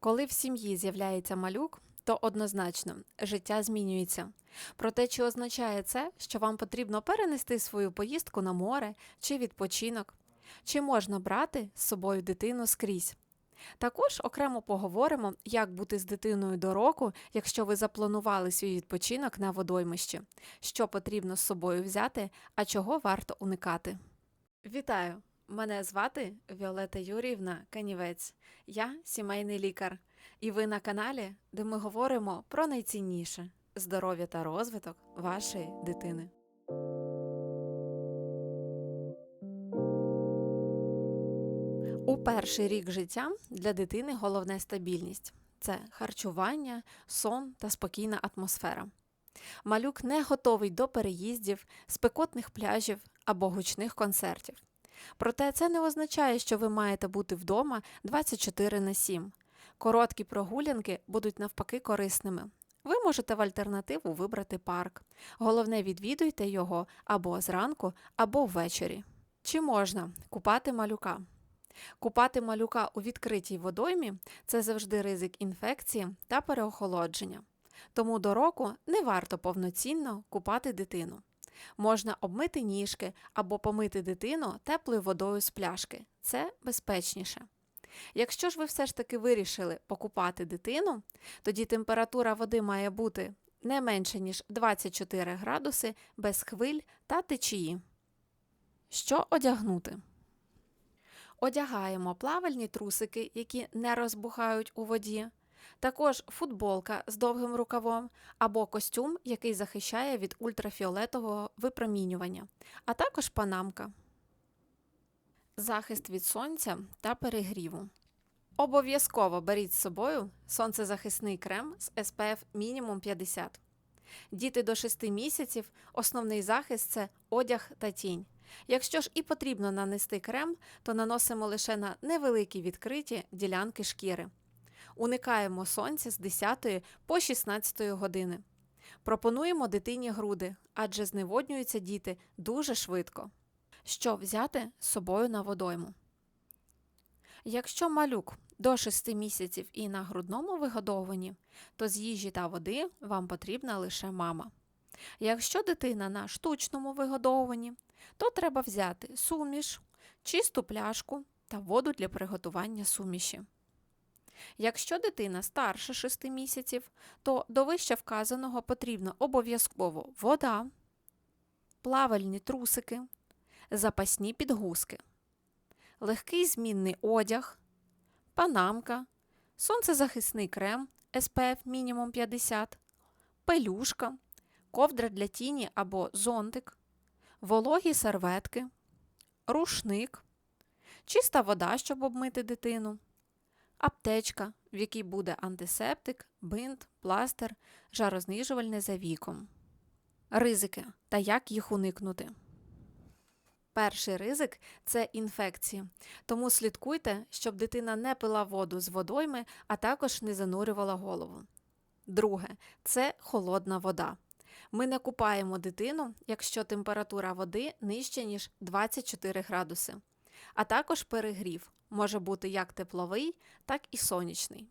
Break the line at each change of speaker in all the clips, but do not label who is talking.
Коли в сім'ї з'являється малюк, то однозначно життя змінюється. Проте, чи означає це, що вам потрібно перенести свою поїздку на море чи відпочинок? Чи можна брати з собою дитину скрізь? Також окремо поговоримо, як бути з дитиною до року, якщо ви запланували свій відпочинок на водоймищі, що потрібно з собою взяти, а чого варто уникати. Вітаю! Мене звати Віолета Юріївна Канівець. Я сімейний лікар, і ви на каналі, де ми говоримо про найцінніше здоров'я та розвиток вашої дитини. У перший рік життя для дитини головне стабільність це харчування, сон та спокійна атмосфера. Малюк не готовий до переїздів, спекотних пляжів або гучних концертів. Проте це не означає, що ви маєте бути вдома 24 на 7. Короткі прогулянки будуть навпаки корисними. Ви можете в альтернативу вибрати парк. Головне, відвідуйте його або зранку, або ввечері. Чи можна купати малюка? Купати малюка у відкритій водоймі це завжди ризик інфекції та переохолодження. Тому до року не варто повноцінно купати дитину. Можна обмити ніжки або помити дитину теплою водою з пляшки. Це безпечніше. Якщо ж ви все ж таки вирішили покупати дитину, тоді температура води має бути не менше, ніж 24 градуси без хвиль та течії. Що одягнути? Одягаємо плавальні трусики, які не розбухають у воді, також футболка з довгим рукавом або костюм, який захищає від ультрафіолетового випромінювання, а також панамка. Захист від сонця та перегріву. Обов'язково беріть з собою сонцезахисний крем з SPF мінімум 50. Діти до 6 місяців основний захист це одяг та тінь. Якщо ж і потрібно нанести крем, то наносимо лише на невеликі відкриті ділянки шкіри. Уникаємо сонця з 10 по 16 години. Пропонуємо дитині груди, адже зневоднюються діти дуже швидко. Що взяти з собою на водойму? Якщо малюк до 6 місяців і на грудному вигодовуванні, то з їжі та води вам потрібна лише мама. Якщо дитина на штучному вигодовуванні, то треба взяти суміш, чисту пляшку та воду для приготування суміші. Якщо дитина старше 6 місяців, то до вище вказаного потрібно обов'язково вода, плавальні трусики, запасні підгузки, легкий змінний одяг, панамка, сонцезахисний крем SPF мінімум 50, пелюшка, ковдра для тіні або зонтик, вологі серветки, рушник, чиста вода, щоб обмити дитину аптечка, в якій буде антисептик, бинт, пластир, жарознижувальне за віком. Ризики та як їх уникнути. Перший ризик це інфекції, тому слідкуйте, щоб дитина не пила воду з водойми, а також не занурювала голову. Друге це холодна вода. Ми не купаємо дитину, якщо температура води нижча, ніж 24 градуси, а також перегрів може бути як тепловий, так і сонячний.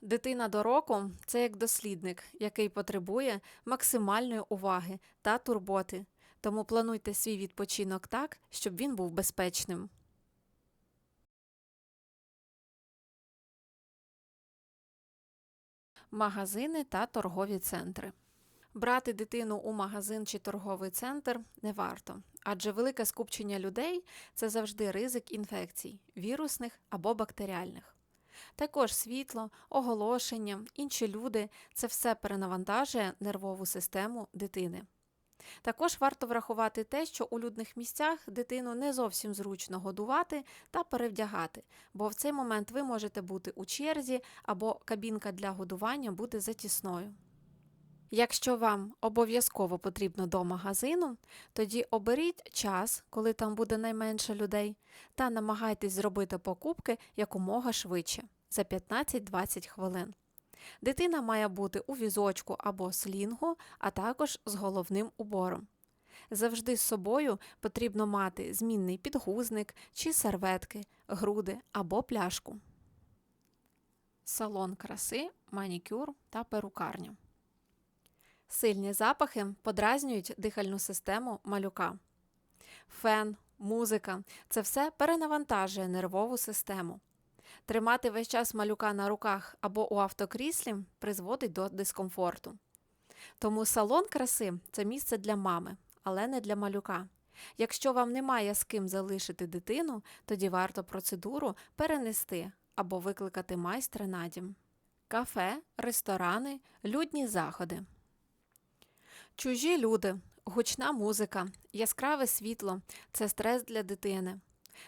Дитина до року це як дослідник, який потребує максимальної уваги та турботи, тому плануйте свій відпочинок так, щоб він був безпечним. Магазини та торгові центри. Брати дитину у магазин чи торговий центр не варто, адже велике скупчення людей це завжди ризик інфекцій, вірусних або бактеріальних. Також світло, оголошення, інші люди це все перенавантажує нервову систему дитини. Також варто врахувати те, що у людних місцях дитину не зовсім зручно годувати та перевдягати, бо в цей момент ви можете бути у черзі або кабінка для годування буде затісною. Якщо вам обов'язково потрібно до магазину, тоді оберіть час, коли там буде найменше людей, та намагайтесь зробити покупки якомога швидше за 15-20 хвилин. Дитина має бути у візочку або слінгу, а також з головним убором. Завжди з собою потрібно мати змінний підгузник чи серветки, груди або пляшку. салон краси, манікюр та перукарня. Сильні запахи подразнюють дихальну систему малюка. Фен, музика це все перенавантажує нервову систему. Тримати весь час малюка на руках або у автокріслі призводить до дискомфорту. Тому салон краси це місце для мами, але не для малюка. Якщо вам немає з ким залишити дитину, тоді варто процедуру перенести або викликати майстра на дім. Кафе, ресторани, людні заходи. Чужі люди, гучна музика, яскраве світло це стрес для дитини.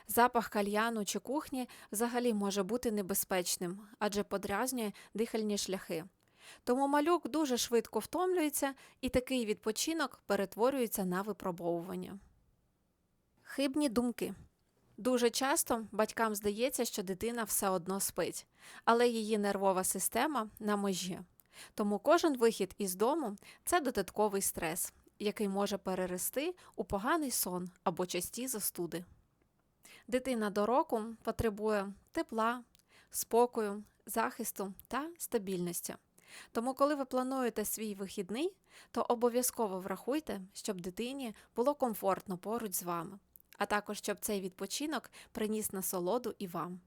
Запах кальяну чи кухні взагалі може бути небезпечним, адже подразнює дихальні шляхи. Тому малюк дуже швидко втомлюється і такий відпочинок перетворюється на випробовування. Хибні думки. Дуже часто батькам здається, що дитина все одно спить, але її нервова система на межі. Тому кожен вихід із дому це додатковий стрес, який може перерости у поганий сон або часті застуди. Дитина до року потребує тепла, спокою, захисту та стабільності. Тому, коли ви плануєте свій вихідний, то обов'язково врахуйте, щоб дитині було комфортно поруч з вами, а також щоб цей відпочинок приніс насолоду і вам.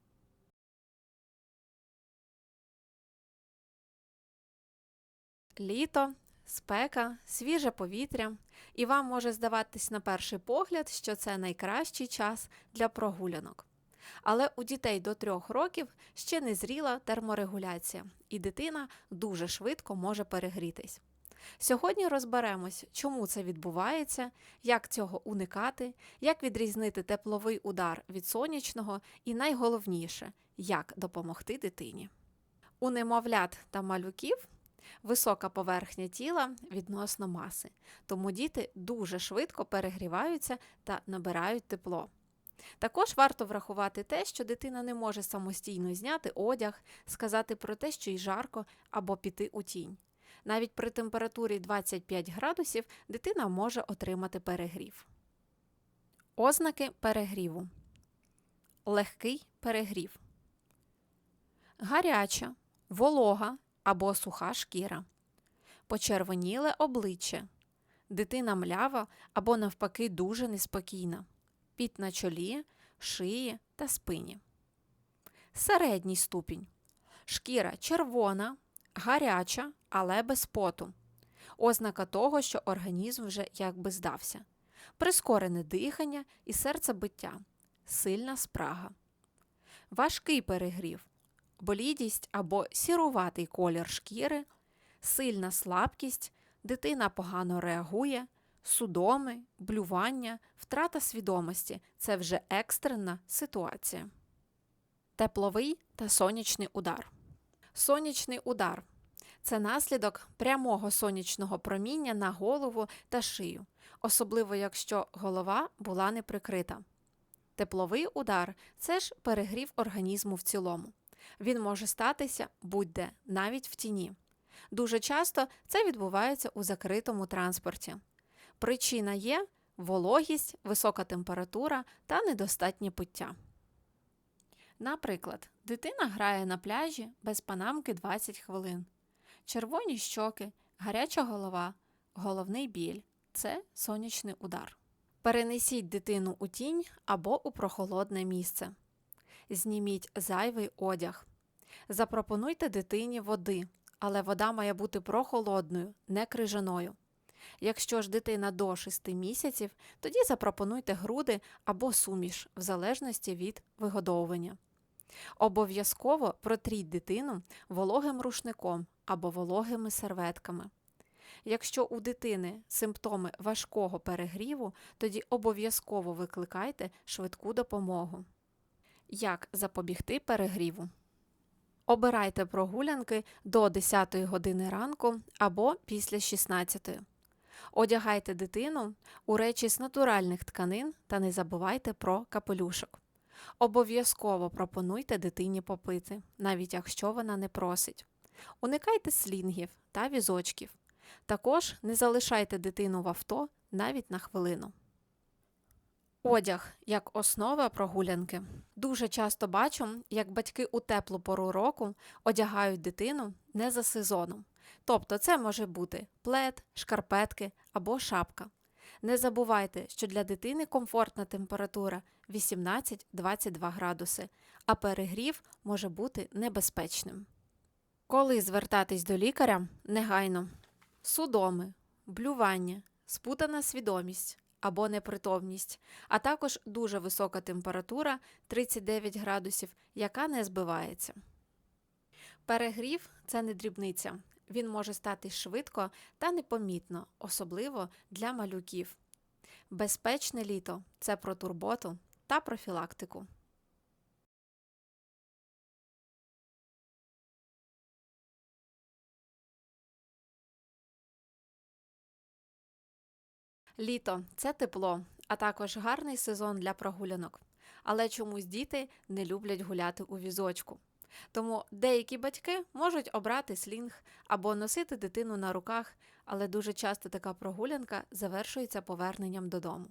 Літо, спека, свіже повітря, і вам може здаватись на перший погляд, що це найкращий час для прогулянок. Але у дітей до трьох років ще не зріла терморегуляція, і дитина дуже швидко може перегрітись. Сьогодні розберемось, чому це відбувається, як цього уникати, як відрізнити тепловий удар від сонячного і найголовніше, як допомогти дитині. У немовлят та малюків висока поверхня тіла відносно маси, тому діти дуже швидко перегріваються та набирають тепло. Також варто врахувати те, що дитина не може самостійно зняти одяг, сказати про те, що й жарко, або піти у тінь. Навіть при температурі 25 градусів дитина може отримати перегрів. Ознаки перегріву. Легкий перегрів. Гаряча, волога або суха шкіра. Почервоніле обличчя. Дитина млява або навпаки дуже неспокійна піт на чолі, шиї та спині. Середній ступінь. Шкіра червона, гаряча, але без поту. Ознака того, що організм вже якби здався. Прискорене дихання і серцебиття, сильна спрага. Важкий перегрів, болідість або сіруватий колір шкіри, сильна слабкість, дитина погано реагує, судоми, блювання, втрата свідомості це вже екстрена ситуація. Тепловий та сонячний удар. Сонячний удар це наслідок прямого сонячного проміння на голову та шию, особливо якщо голова була не прикрита. Тепловий удар це ж перегрів організму в цілому. Він може статися будь-де, навіть в тіні. Дуже часто це відбувається у закритому транспорті. Причина є вологість, висока температура та недостатнє пиття. Наприклад, дитина грає на пляжі без панамки 20 хвилин, червоні щоки, гаряча голова, головний біль це сонячний удар. Перенесіть дитину у тінь або у прохолодне місце. Зніміть зайвий одяг. Запропонуйте дитині води, але вода має бути прохолодною, не крижаною. Якщо ж дитина до 6 місяців, тоді запропонуйте груди або суміш, в залежності від вигодовування. Обов'язково протріть дитину вологим рушником або вологими серветками. Якщо у дитини симптоми важкого перегріву, тоді обов'язково викликайте швидку допомогу. Як запобігти перегріву? Обирайте прогулянки до 10 години ранку або після 16. Одягайте дитину у речі з натуральних тканин та не забувайте про капелюшок. Обов'язково пропонуйте дитині попити, навіть якщо вона не просить. Уникайте слінгів та візочків. Також не залишайте дитину в авто навіть на хвилину. Одяг як основа прогулянки. Дуже часто бачу, як батьки у теплу пору року одягають дитину не за сезоном. Тобто це може бути плед, шкарпетки або шапка. Не забувайте, що для дитини комфортна температура 18-22 градуси, а перегрів може бути небезпечним. Коли звертатись до лікаря негайно судоми, блювання, спутана свідомість або непритомність, а також дуже висока температура 39 градусів, яка не збивається. Перегрів це не дрібниця. Він може стати швидко та непомітно, особливо для малюків. Безпечне літо це про турботу та профілактику. Літо це тепло, а також гарний сезон для прогулянок. Але чомусь діти не люблять гуляти у візочку. Тому деякі батьки можуть обрати слінг або носити дитину на руках, але дуже часто така прогулянка завершується поверненням додому.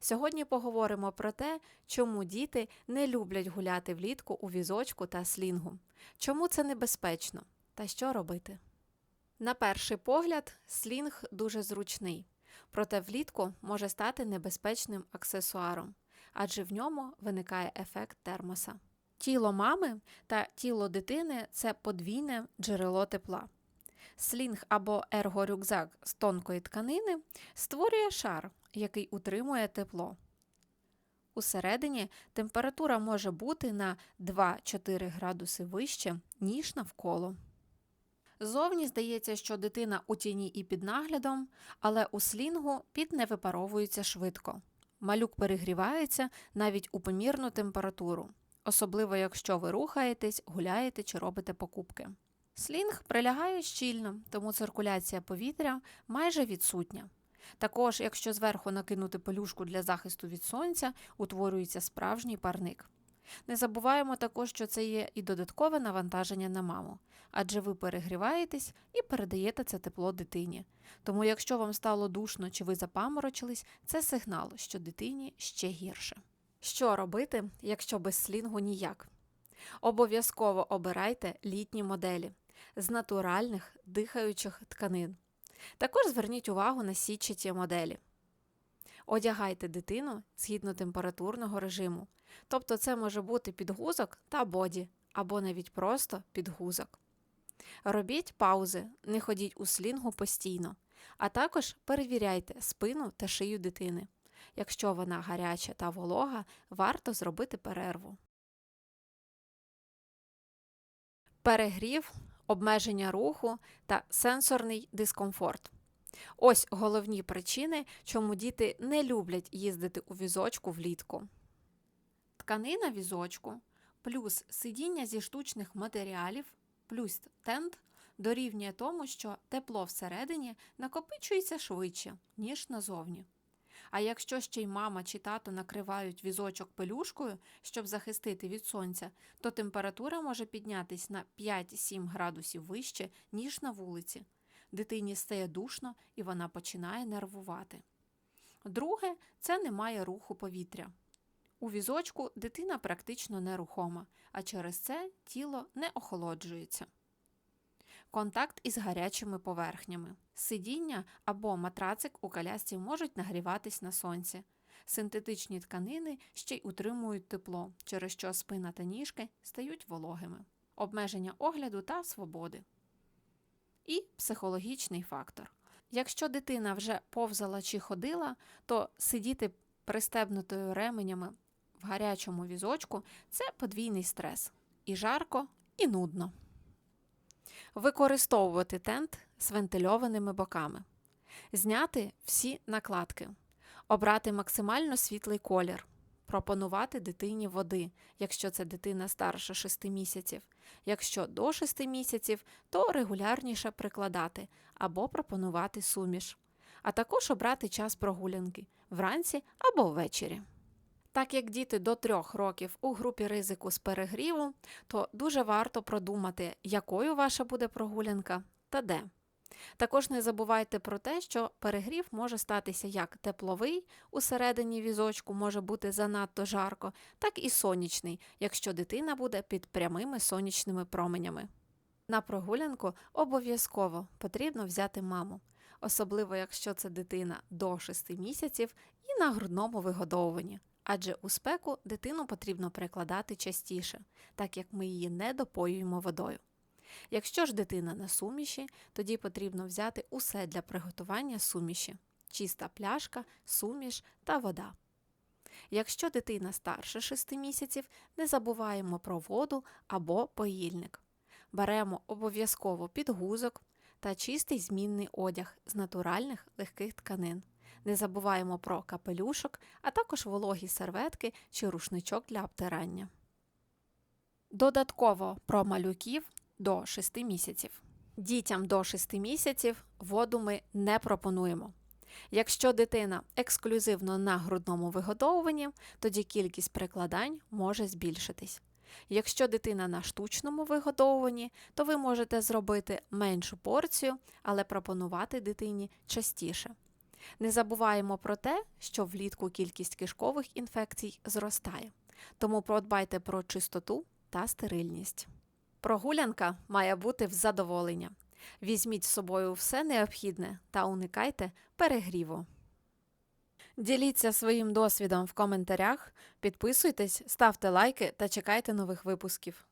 Сьогодні поговоримо про те, чому діти не люблять гуляти влітку у візочку та слінгу, чому це небезпечно та що робити. На перший погляд, слінг дуже зручний, проте влітку може стати небезпечним аксесуаром, адже в ньому виникає ефект термоса. Тіло мами та тіло дитини це подвійне джерело тепла. Слінг або ергорюкзак з тонкої тканини створює шар, який утримує тепло. Усередині температура може бути на 2-4 градуси вище, ніж навколо. Зовні здається, що дитина у тіні і під наглядом, але у слінгу під не випаровується швидко. Малюк перегрівається навіть у помірну температуру особливо якщо ви рухаєтесь, гуляєте чи робите покупки. Слінг прилягає щільно, тому циркуляція повітря майже відсутня. Також, якщо зверху накинути пелюшку для захисту від сонця, утворюється справжній парник. Не забуваємо також, що це є і додаткове навантаження на маму, адже ви перегріваєтесь і передаєте це тепло дитині. Тому, якщо вам стало душно чи ви запаморочились, це сигнал, що дитині ще гірше. Що робити, якщо без слінгу ніяк? Обов'язково обирайте літні моделі з натуральних дихаючих тканин. Також зверніть увагу на сітчаті моделі. Одягайте дитину згідно температурного режиму. Тобто це може бути підгузок та боді, або навіть просто підгузок. Робіть паузи, не ходіть у слінгу постійно, а також перевіряйте спину та шию дитини. Якщо вона гаряча та волога, варто зробити перерву. Перегрів, обмеження руху та сенсорний дискомфорт. Ось головні причини, чому діти не люблять їздити у візочку влітку. Тканина візочку плюс сидіння зі штучних матеріалів плюс тент дорівнює тому, що тепло всередині накопичується швидше, ніж назовні. А якщо ще й мама чи тато накривають візочок пелюшкою, щоб захистити від сонця, то температура може піднятись на 5-7 градусів вище, ніж на вулиці. Дитині стає душно і вона починає нервувати. Друге, це немає руху повітря. У візочку дитина практично нерухома, а через це тіло не охолоджується контакт із гарячими поверхнями. Сидіння або матрацик у колясці можуть нагріватись на сонці. Синтетичні тканини ще й утримують тепло, через що спина та ніжки стають вологими, обмеження огляду та свободи. І психологічний фактор. Якщо дитина вже повзала чи ходила, то сидіти пристебнутою ременями в гарячому візочку це подвійний стрес. І жарко, і нудно використовувати тент з вентильованими боками, зняти всі накладки, обрати максимально світлий колір, пропонувати дитині води, якщо це дитина старше 6 місяців. Якщо до 6 місяців, то регулярніше прикладати або пропонувати суміш, а також обрати час прогулянки вранці або ввечері. Так як діти до трьох років у групі ризику з перегріву, то дуже варто продумати, якою ваша буде прогулянка та де. Також не забувайте про те, що перегрів може статися як тепловий, усередині візочку може бути занадто жарко, так і сонячний, якщо дитина буде під прямими сонячними променями. На прогулянку обов'язково потрібно взяти маму, особливо якщо це дитина до 6 місяців і на грудному вигодовуванні. Адже у спеку дитину потрібно перекладати частіше, так як ми її не допоюємо водою. Якщо ж дитина на суміші, тоді потрібно взяти усе для приготування суміші: чиста пляшка, суміш та вода. Якщо дитина старше 6 місяців, не забуваємо про воду або поїльник. Беремо обов'язково підгузок та чистий змінний одяг з натуральних легких тканин. Не забуваємо про капелюшок, а також вологі серветки чи рушничок для обтирання. Додатково про малюків до 6 місяців. Дітям до 6 місяців воду ми не пропонуємо. Якщо дитина ексклюзивно на грудному вигодовуванні, тоді кількість прикладань може збільшитись. Якщо дитина на штучному вигодовуванні, то ви можете зробити меншу порцію, але пропонувати дитині частіше. Не забуваємо про те, що влітку кількість кишкових інфекцій зростає, тому подбайте про чистоту та стерильність. Прогулянка має бути в задоволення. Візьміть з собою все необхідне та уникайте перегріву. Діліться своїм досвідом в коментарях, підписуйтесь, ставте лайки та чекайте нових випусків.